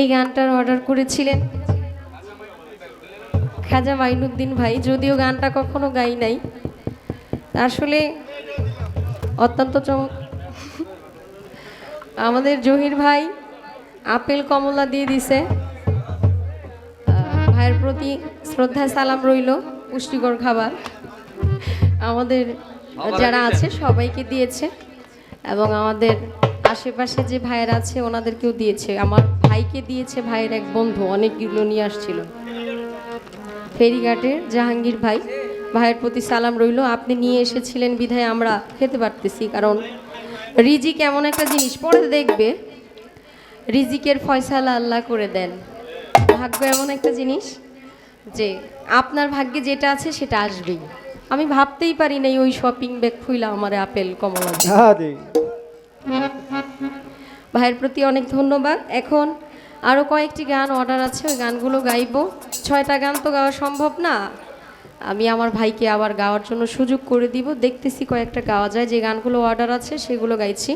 এই গানটার অর্ডার করেছিলেন খাজা মাইনুদ্দিন ভাই। যদিও গানটা কখনো গাই নাই। আসলে অত্যন্ত চমক আমাদের জহির ভাই আপেল কমলা দিয়ে দিছে। ভাইয়ের প্রতি শ্রদ্ধা সালাম রইল। পুষ্টিকর খাবার। আমাদের যারা আছে সবাইকে দিয়েছে এবং আমাদের আশেপাশে যে ভাইয়েরা আছে, ওনাদেরকেও দিয়েছে। আমার ভাইকে দিয়েছে ভাইয়ের এক বন্ধু, অনেকগুলো নিয়ে আসছিল। ফেরিঘাটের জাহাঙ্গীর ভাই, ভাইয়ের প্রতি সালাম রইল, আপনি নিয়ে এসেছিলেন বিধায় আমরা খেতে পারতেছি, কারণ রিজিক এমন একটা জিনিস, পরে দেখবে, রিজিকের ফয়সালা আল্লাহ করে দেন। ভাগ্য এমন একটা জিনিস যে, আপনার ভাগ্যে যেটা আছে সেটা আসবেই। আমি ভাবতেই পারি নাই ওই শপিং ব্যাগ খুইলা আমার আপেল, কমলা। ভাইয়ের প্রতি অনেক ধন্যবাদ। এখন আরও কয়েকটি গান অর্ডার আছে, ওই গানগুলো গাইব। ছয়টা গান তো গাওয়া সম্ভব না। আমি আমার ভাইকে আবার গাওয়ার জন্য সুযোগ করে দিব। দেখতেছি কয়েকটা গাওয়া যায়। যে গানগুলো অর্ডার আছে, সেগুলো গাইছি।